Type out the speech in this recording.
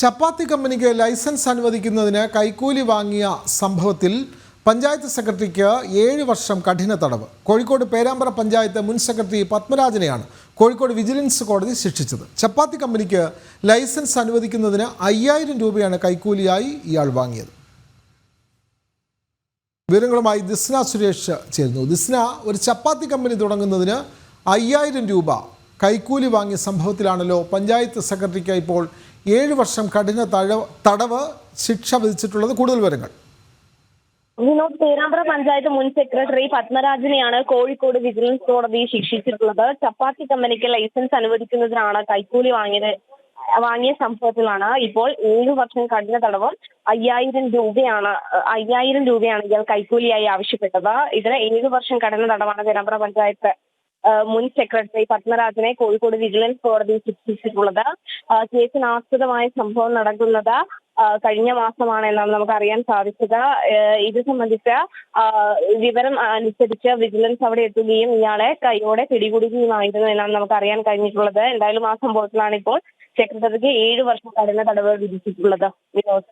ചപ്പാത്തി കമ്പനിക്ക് ലൈസൻസ് അനുവദിക്കുന്നതിന് കൈക്കൂലി വാങ്ങിയ സംഭവത്തിൽ പഞ്ചായത്ത് സെക്രട്ടറിക്ക് ഏഴ് വർഷം കഠിന തടവ്. കോഴിക്കോട് പേരാമ്പ്ര പഞ്ചായത്ത് മുൻ സെക്രട്ടറി പത്മരാജനെയാണ് കോഴിക്കോട് വിജിലൻസ് കോടതി ശിക്ഷിച്ചത്. ചപ്പാത്തി കമ്പനിക്ക് ലൈസൻസ് അനുവദിക്കുന്നതിന് അയ്യായിരം രൂപയാണ് കൈക്കൂലിയായി ഇയാൾ വാങ്ങിയത്. വിവരങ്ങളുമായി ദിസ്ന സുരേഷ് ചേരുന്നു. ദിസ്ന ഒരു ചപ്പാത്തി കമ്പനി തുടങ്ങുന്നതിന് അയ്യായിരം രൂപ കൈക്കൂലി വാങ്ങിയ സംഭവത്തിലാണല്ലോ പഞ്ചായത്ത് സെക്രട്ടറിക്ക് ഇപ്പോൾ ഏഴ് വർഷം കഠിന തടവ് ശിക്ഷ വിധിച്ചിട്ടുള്ളത് കൂടുതൽ വിവരങ്ങൾ. വിനോദ് പേരാമ്പ്ര പഞ്ചായത്ത് മുൻ സെക്രട്ടറി പത്മരാജനെയാണ് കോഴിക്കോട് വിജിലൻസ് കോടതി ശിക്ഷിച്ചിട്ടുള്ളത്. ചപ്പാത്തി കമ്പനിക്ക് ലൈസൻസ് അനുവദിക്കുന്നതിനാണ് കൈക്കൂലി വാങ്ങിയത് വാങ്ങിയ സംഭവത്തിലാണ്. ഇപ്പോൾ ഏഴു വർഷം കഠിന തടവും അയ്യായിരം രൂപയാണ് അയ്യായിരം രൂപയാണ് ഇയാൾ കൈക്കൂലിയായി ആവശ്യപ്പെട്ടത്. ഇതിന് ഏഴു വർഷം കഠിന തടവാണ് പേരാമ്പ്ര പഞ്ചായത്ത് മുൻ സെക്രട്ടറി പത്മരാജനെ കോഴിക്കോട് വിജിലൻസ് കോടതി ശിക്ഷിച്ചിട്ടുള്ളത്. കേസിന് ആസ്പദമായ സംഭവം നടക്കുന്നത് കഴിഞ്ഞ മാസമാണ് എന്നാണ് നമുക്ക് അറിയാൻ സാധിച്ചത് ഇത് സംബന്ധിച്ച വിവരം അനുസരിച്ച് വിജിലൻസ് അവിടെ എത്തുകയും ഇയാളെ കൈയോടെ പിടികൂടുകയുമായിരുന്നു എന്നാണ് നമുക്ക് അറിയാൻ കഴിഞ്ഞിട്ടുള്ളത്. എന്തായാലും ആ സംഭവത്തിലാണ് ഇപ്പോൾ സെക്രട്ടറിക്ക് ഏഴ് വർഷം കഠിന തടവ് വിധിച്ചിട്ടുള്ളത്. വിനോദ്.